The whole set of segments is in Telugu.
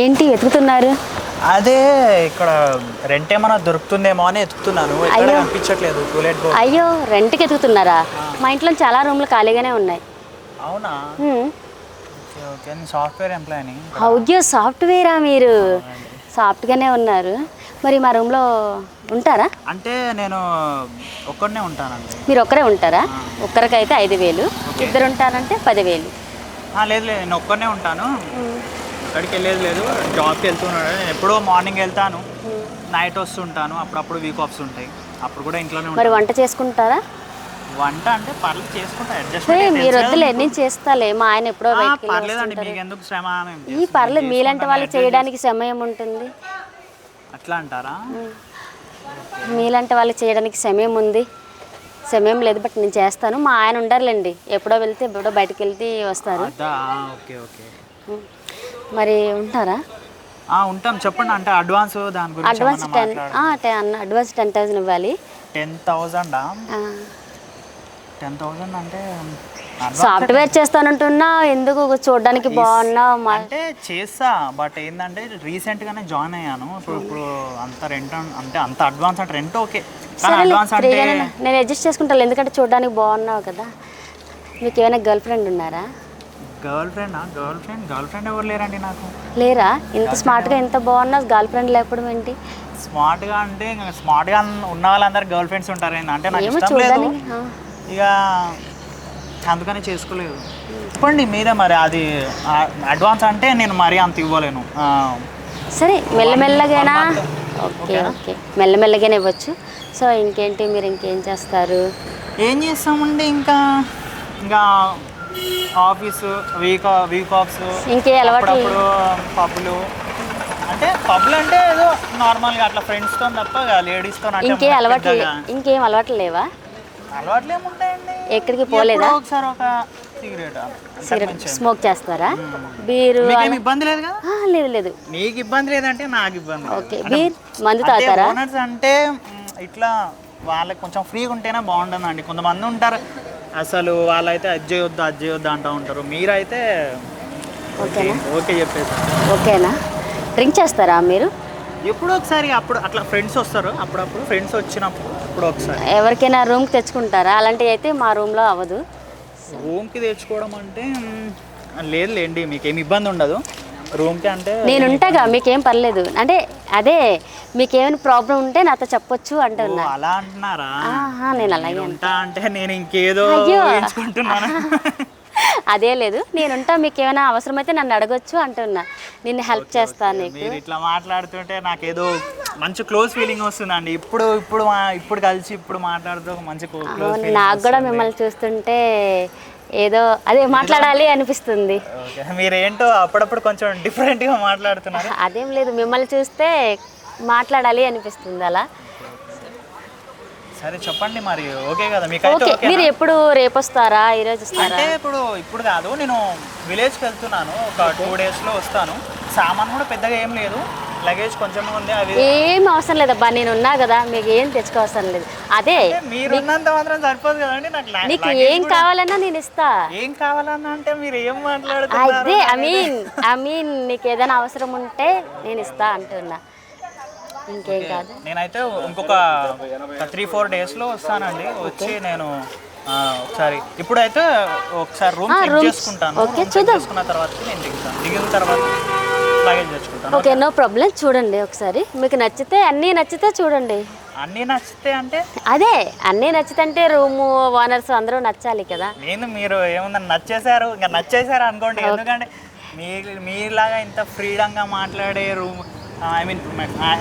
ఏంటి వెతుకుతున్నారు అదే ఇక్కడ రెంట్ ఏమైనా దొరుకుతుందేమో అని అయ్యో. కనిపించట్లేదు టూలెట్ బోర్డ్ అయ్యో రెంట్కి వెతుకుతున్నారా మా ఇంట్లో చాలా రూమ్లు ఖాళీగానే ఉన్నాయి. అవునా? సాఫ్ట్వేర్ ఎంప్లాయీని అయ్యో సాఫ్ట్వేరా మీరు? సాఫ్ట్గానే ఉన్నారు. మరి మా రూమ్లో ఉంటారా? అంటే నేను ఒక్కడనే ఉంటానండి. మీరు ఒక్కరే ఉంటారా? ఒక్కరికైతే ఐదు వేలు. ఇద్దరు ఉంటారంటే పదివేలు. లేదు లేదు. నేను ఒక్కడనే ఉంటాను. ఎక్కడికి వెళ్ళేది లేదు. జాబ్కి వెళ్తున్నాను నేను ఎప్పుడో మార్నింగ్ వెళ్తాను. నైట్ వస్తుంటాను. అప్పుడప్పుడు వీక్ ఆఫ్స్ ఉంటాయి. అప్పుడు కూడా ఇంట్లోనే మరి వంట చేసుకుంటారా? వంట అంటే పర్లేదు చేసుకుంటా. అడ్జస్ట్ సరే మీరు వద్దులే నేను చేస్తాలే. మా ఆయన ఎప్పుడో బయటికి వెళ్ళి పర్లేదండి. మీకు ఎందుకు శ్రమ? మేము ఈ పర్లేదు మీలాంటి adjust చేయడానికి సమయం ఉంటుంది. అట్లా అంటారా? మీలాంటి వాళ్ళకి చేయడానికి సమయం ఉంది. సమయం లేదు బట్ నేను చేస్తాను. మా ఆయన ఉండాలండి ఎప్పుడో వెళ్తే ఎప్పుడో బయటకు వెళ్తే వస్తారు. అదా ఓకే ఓకే. మరి ఉంటారా? ఆ, ఉంటాం. చెప్పండి. అంటే అడ్వాన్స్ దాని గురించి advance ten ten advance ten thousand ఇవ్వాలి. టెన్ థౌజండా ఆ, టెన్ థౌజండ్ అంటే సాఫ్ట్వేర్ చేస్తానంటున్నా. ఎందుకు? చూడడానికి బాగున్నావు అంటే చేస్తా. బట్ ఏంటంటే రీసెంట్ గానే జాయిన్ అయ్యాను. ఇప్పుడు ఇప్పుడు అంత రెంట్ అంటే అంత అడ్వాన్స్ అంటే రెంట్ ఓకే. కానీ అడ్వాన్స్ అంటే నేను అడ్జస్ట్ చేసుకుంటాను ఎందుకంటే చూడడానికి బాగున్నావు కదా. మీకు ఏమైనా గర్ల్ ఫ్రెండ్ ఉన్నారా? Girlfriend girlfriend girlfriend ఎవరు లేరండి నాకు? లేరా? ఇంత స్మార్ట్గా ఎంత బాగున్నావు గర్ల్ ఫ్రెండ్ లేకపోవడం ఏంటి? స్మార్ట్గా అంటే స్మార్ట్గా ఉన్న వాళ్ళందరూ గర్ల్ ఫ్రెండ్స్ ఉంటారు అంటే నాకు ఇష్టం లేదు. ఇక అందుకని చేసుకోలేదు. చెప్పండి మీరే మరి అది అడ్వాన్స్ అంటే నేను మరీ అంత ఇవ్వలేను. సరే మెల్లమెల్లగైనా. Okay okay. మెల్లమెల్లగానే ఇవ్వచ్చు. సో ఇంకేంటి మీరు ఇంకేం చేస్తారు? ఏం చేస్తామండి ఇంకా? ఇంకా ఆఫీసు వీక్ వీక్ ఆఫ్స్ ఇంకే అప్పుడప్పుడు పబ్బులు. అంటే పబ్బులు అంటే ఏదో నార్మల్గా అట్లా ఫ్రెండ్స్తో తప్ప లేడీస్తో ఇంకే అలవాట్లు ఇంకేం అలవాట్లు లేవా? అలవాట్లు ఏముంటాయండి? ఎక్కడికి పోలేదా? ఒకసారి ఒక సిగరెట్. సిగరెట్ స్మోక్ చేస్తారా? బీరు మీకేం ఇబ్బంది లేదు కదా? లేదు లేదు. నీకు ఇబ్బంది లేదంటే నాకు ఇబ్బంది. ఓకే బీర్ మందు తాగుతారా? అంటే ఇట్లా వాళ్ళకి కొంచెం ఫ్రీగా ఉంటేనే బాగుంటుందండి. కొంతమంది ఉంటారు అసలు వాళ్ళైతే అది చేయొద్దు అది చేయొద్దు అంటూ ఉంటారు. మీరైతే ఓకేనా? ఓకే చెప్పేసి. ఓకేనా? డ్రింక్ చేస్తారా మీరు? ఎప్పుడో ఒకసారి అప్పుడు అట్లా ఫ్రెండ్స్ వస్తారు అప్పుడప్పుడు ఫ్రెండ్స్ వచ్చినప్పుడు ఇప్పుడు ఒకసారి ఎవరికైనా రూమ్కి తెచ్చుకుంటారా? అలాంటివి అయితే మా రూమ్లో అవ్వదు. రూమ్కి తెచ్చుకోవడం అంటే మ్, లేదు లేండి మీకు ఏమి ఇబ్బంది ఉండదు. రూమ్కి అంటే నేను ఉంటాగా మీకేం పర్లేదు. అంటే అదే మీకేమైనా ప్రాబ్లం ఉంటే నాతో చెప్పొచ్చు అంటున్నా అలా అంటున్నారా? ఆహా, నేను అలాగే ఉంటా అంటే నేను ఇంకేదో అయ్యో. ఊహించుకుంటున్నాను. అదే లేదు. నేనుంటా మీకు ఏమైనా అవసరమైతే నన్ను అడగొచ్చు అంటున్నా నిన్ను హెల్ప్ చేస్తాను నీకు. మీరు ఇట్లా మాట్లాడుతుంటే నాకేదో మంచి క్లోజ్ ఫీలింగ్ వస్తుందండి. ఇప్పుడు ఇప్పుడు మా- ఇప్పుడు కలిసి ఇప్పుడు మాట్లాడుతూ ఒక మంచి క్లోజ్ అవును, నాకు కూడా మిమ్మల్ని చూస్తుంటే ఏదో అదే మాట్లాడాలి అనిపిస్తుంది. మీరేంటో అప్పుడప్పుడు కొంచెం డిఫరెంట్గా మాట్లాడుతున్నారు. అదేం లేదు. మిమ్మల్ని చూస్తే మాట్లాడాలి అనిపిస్తుంది అలా. సరే చెప్పండి మరి. ఓకే కదా మీకైతే ఓకే. ఓకే మీరు ఎప్పుడు రేపు వస్తారా ఈరోజు వస్తారా? అంటే ఇప్పుడు ఇప్పుడు కాదు నేను విలేజ్కి వెళ్తున్నాను. ఒక టూ డేస్లో వస్తాను. సామాన్ కూడా పెద్దగా ఏం లేదు. లగేజ్ కొంచెం ఉంది అవి ఏం అవసరం లేదబ్బా నేను ఉన్నా కదా మీకు ఏం తెచ్చుకోవసరం లేదు. అదే మీరు ఉన్నంత మాత్రం సరిపోదు కదండి నాకు లా- నీకు ఏం కావాలన్నా నేను ఇస్తా. ఏం కావాలన్నా అంటే మీరు ఏం మాట్లాడుతున్నారు అదే ఐ మీన్ ఐ మీన్ నీకు ఏదైనా అవసరం ఉంటే నేను ఇస్తా అంటున్నా. ఇంకేం కాదు. నేనైతే ఇంకొక త్రీ ఫోర్ డేస్లో వస్తానండి. వచ్చి నేను ఒకసారి ఇప్పుడైతే ఒకసారి రూమ్ చెక్. చేసుకుంటాను. ఓకే, చూద్దాం. చేసుకున్న తర్వాత నేను దిగుతాను. దిగిన తర్వాత లగేజ్ తెచ్చుకుంటాను. Okay no problem. చూడండి ఒకసారి. మీకు నచ్చితే అన్నీ నచ్చితే చూడండి. అన్నీ నచ్చితే అంటే? అదే అన్నీ నచ్చితే రూము ఓనర్స్ అందరూ నచ్చాలి కదా. నేను మీరు ఏముందని నచ్చేసారు ఇంకా నచ్చేసారు అనుకోండి. ఎందుకంటే మీ మీలాగా ఇంత ఫ్రీడంగా మాట్లాడే room I mean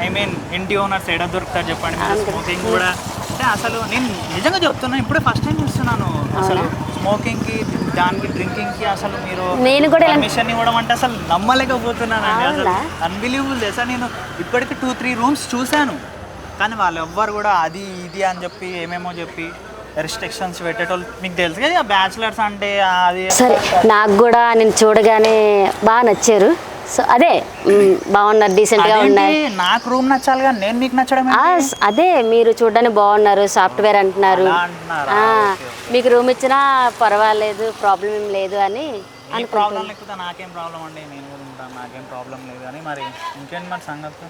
I mean ఇంటి ఓనర్స్ ఎడ దొరుకుతారు చెప్పండి? స్మోకింగ్ కూడా. అంటే అసలు నేను నిజంగా చెప్తున్నాను ఇప్పుడే ఫస్ట్ టైం చూస్తున్నాను. అసలు స్మోకింగ్కి దానికి డ్రింకింగ్కి అసలు మీరు నేను కూడా పర్మిషన్ ఇవ్వడం అంటే అసలు నమ్మలేకపోతున్నానండి. అసలు? అన్బిలీవబుల్ తెలుసా? నేను ఇప్పటికి టూ త్రీ రూమ్స్ చూశాను. కానీ వాళ్ళు ఎవ్వరు కూడా అది ఇది అని చెప్పి ఏమేమో చెప్పి రెస్ట్రిక్షన్స్ పెట్టేటోళ్ళు మీకు తెలుసు కదా బ్యాచిలర్స్ అంటే అది సరే నాకు కూడా నేను చూడగానే బాగా నచ్చారు. సో అదే బాగున్నారు డీసెంట్గా అదేంటి, ఉన్నాయి నాకు రూమ్ నచ్చాలి కానీ నేను మీకు నచ్చడం అదే మీరు చూడడానికి బాగున్నారు సాఫ్ట్వేర్ అంటున్నారు. మీకు రూమ్ ఇచ్చినా పర్వాలేదు ప్రాబ్లం ఏం లేదు అని మీ ప్రాబ్లం లేకపోతే నాకేం ప్రాబ్లం అండి? నేను కూడా ఉంటాను చేసుకుంటాను నాకేం ప్రాబ్లం లేదు కానీ మరి ఇంకేంటి మరి సంగతి?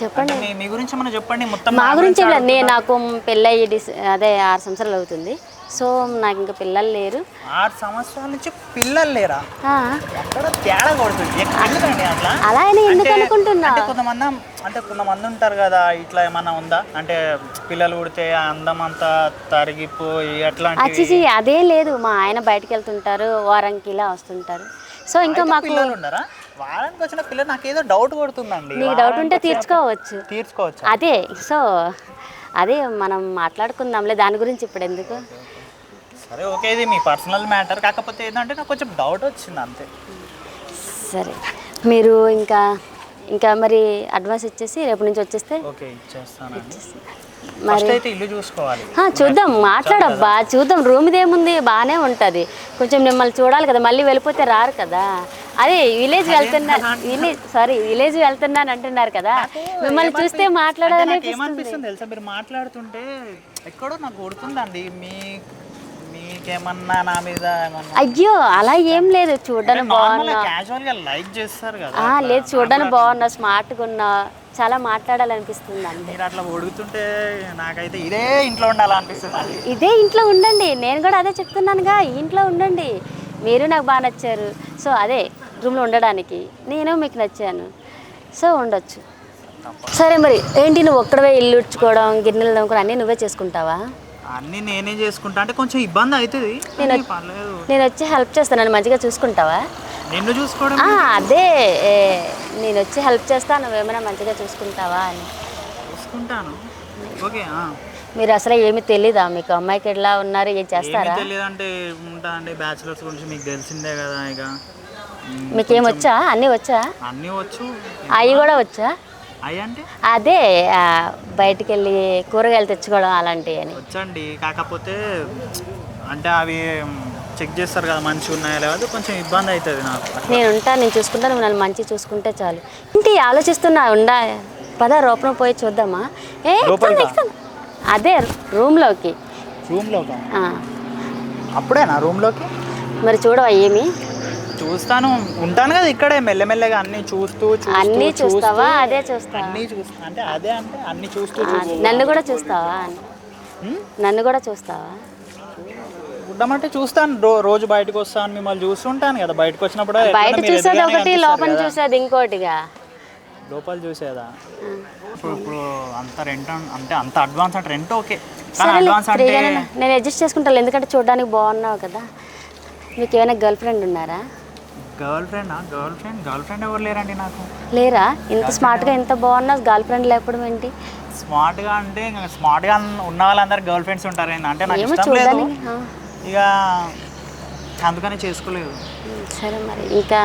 చెప్పండి. మీ గురించి మనం చెప్పండి మొత్తం మా గురించి. నేను నాకు పెళ్ళయి డిస్ అదే ఆరు సంవత్సరాలు అవుతుంది. సో నాకు ఇంకా పిల్లలు లేరు. ఆరు సంవత్సరాల నుంచి పిల్లలు లేరా? ఎక్కడ తేడా కొడుతుంది? ఎందుకండి అట్లా? అలా అని ఎందుకు అనుకుంటున్నా అంటే కొంతమంది అంటే కొంతమంది ఉంటారు కదా ఇట్లా ఏమన్నా ఉందా? అంటే పిల్లలు పుడితే అందం అంతా తరిగిపోయి అట్లాంటివి. అచ్చిచి అదేం లేదు. మా ఆయన బయటకు వెళ్తుంటారు వారానికి ఇలా వస్తుంటారు. సో ఇంకా మాకు పిల్లలు ఉండరా వారానికి వచ్చిన పిల్లలు నాకు ఏదో డౌట్ కొడుతుందండి. నీకు డౌట్ ఉంటే తీర్చుకోవచ్చు. తీర్చుకోవచ్చు. అదే సో అదే మనం మాట్లాడుకుందాంలే. దాని గురించి ఇప్పుడు ఎందుకు? సరే ఓకే ఇది మీ పర్సనల్ మ్యాటర్. కాకపోతే ఏంటంటే నాకు కొంచెం డౌట్ వచ్చింది అంతే. సరే. మీరు ఇంకా ఇంకా మరి అడ్వాన్స్ ఇచ్చేసి రేపు నుంచి వచ్చేస్తే ఓకే ఇచ్చేస్తానండి. మరి ఫస్ట్ అయితే ఇల్లు చూసుకోవాలి. ఆ, చూద్దాం మాట్లాడబ్బా చూద్దాం రూమ్ ఏముంది బాగానే ఉంటుంది. కొంచెం మిమ్మల్ని చూడాలి కదా మళ్ళీ వెళ్ళిపోతే రారు కదా. అదే విలేజ్ వెళ్తున్నా విలేజ్ సారీ విలేజ్ వెళ్తున్నాను అంటున్నారు కదా. మిమ్మల్ని చూస్తే ఏమనిపిస్తుంది తెలుసా? మీరు మాట్లాడుతుంటే ఎక్కడో నాకు కొడుతుందండి మీ మీకేమన్నా నా మీద ఏమన్నా అయ్యో అలా ఏం లేదు. చూడడానికి బాగున్నా. క్యాజువల్గా లైక్ చేస్తారు కదా. ఆ, లేదు చూడడానికి బాగున్నా స్మార్ట్గా ఉన్నా. చాలా మాట్లాడాలనిపిస్తుంది అంతే. మీరు అట్లా ఒడుగుతుంటే నాకైతే ఇదే ఇంట్లో ఉండాలనిపిస్తుంది. ఇదే ఇంట్లో ఉండండి. నేను కూడా అదే చెప్తున్నానుగా. ఇంట్లో ఉండండి. మీరు నాకు బాగా నచ్చారు. సో అదే రూమ్లో ఉండడానికి నేను మీకు నచ్చాను. సో ఉండొచ్చు. సరే మరి ఏంటి నువ్వు ఒక్కడవే ఇల్లు ఉడ్చుకోవడం గిన్నెలు తోముకోవడం అన్నీ నువ్వే చేసుకుంటావా? అన్నీ నేనే చేసుకుంటా. అంటే కొంచెం ఇబ్బంది అవుతుంది. నేను పర్లేదు. నేను వచ్చి హెల్ప్ చేస్తాను. నన్ను మంచిగా చూసుకుంటావా? నిన్ను చూసుకోవడం అదే నేను వచ్చి హెల్ప్ చేస్తాను నువ్వేమైనా మంచిగా చూసుకుంటావా అని. చూసుకుంటాను. ఓకే. మీరు అసలు ఏమీ తెలీదా? మీకు అమ్మాయికి ఎట్లా ఉన్నారు? ఏం చేస్తారా? తెలియదంటే ఉంటా అండి. బ్యాచిలర్స్ గురించి మీకు తెలిసిందే కదా ఇక. మీకేం వచ్చా? అన్నీ వచ్చా? అన్నీ వచ్చు. అవి కూడా వచ్చా? అంటే? అదే బయటికి వెళ్ళి కూరగాయలు తెచ్చుకోవడం అలాంటివి అని వచ్చండి కాకపోతే అంటే అవి చెక్ చేస్తారు కదా మంచిగా ఉన్నాయా లేదా కొంచెం ఇబ్బంది అవుతుంది నాకు. నేను ఉంటా నేను చూసుకుంటా నువ్వు నన్ను మంచి చూసుకుంటే చాలు. ఏంటి ఆలోచిస్తున్నా ఉండా? పద రూపం పోయి చూద్దామా? ఏ. అదే రూమ్లోకి. రూమ్లోకి? అప్పుడేనా రూమ్లోకి? మరి చూడవా ఏమి? చూస్తాను. ఉంటాను కదా ఇక్కడే మెల్లమెల్లగా అన్ని చూస్తూ చూస్తూ అన్నీ చూస్తూ, చూస్తావా? అదే చూస్తావా? అన్నీ చూస్తా. అంటే అదే అంటే అన్ని చూస్తూ నన్ను కూడా చూస్తావా? నన్ను కూడా చూస్తావా? ఉండమంటే చూస్తాను. రోజు బయటకు వస్తాను మిమ్మల్ని చూస్తుంటాను కదా. బయటకు వచ్చినప్పుడు బయట చూసేది ఒకటి లోపల. చూసేది ఇంకోటిగా. లోపల చూసేదా. ఇప్పుడు ఇప్పుడు అంత రెంట్ అంటే అంత అడ్వాన్స్ అంటే రెంట్ ఓకే. కానీ అడ్వాన్స్ అంటే నేను అడ్జస్ట్ చేసుకుంటాను ఎందుకంటే చూడడానికి బాగున్నావు కదా. మీకు ఏమైనా గర్ల్ ఫ్రెండ్ ఉన్నారా? Girlfriend girlfriend girlfriend ఎవరు లేరండి నాకు? లేరా? ఇంత స్మార్ట్గా ఇంత బాగున్నా గర్ల్ ఫ్రెండ్ లేకపోవడం ఏంటి? స్మార్ట్గా అంటే స్మార్ట్గా ఉన్న వాళ్ళందరూ గర్ల్ ఫ్రెండ్స్ ఉంటారు అంటే నాకు ఇష్టం లేదు. ఇక అందుకని చేసుకోలేదు. సరే మరి. ఇంకా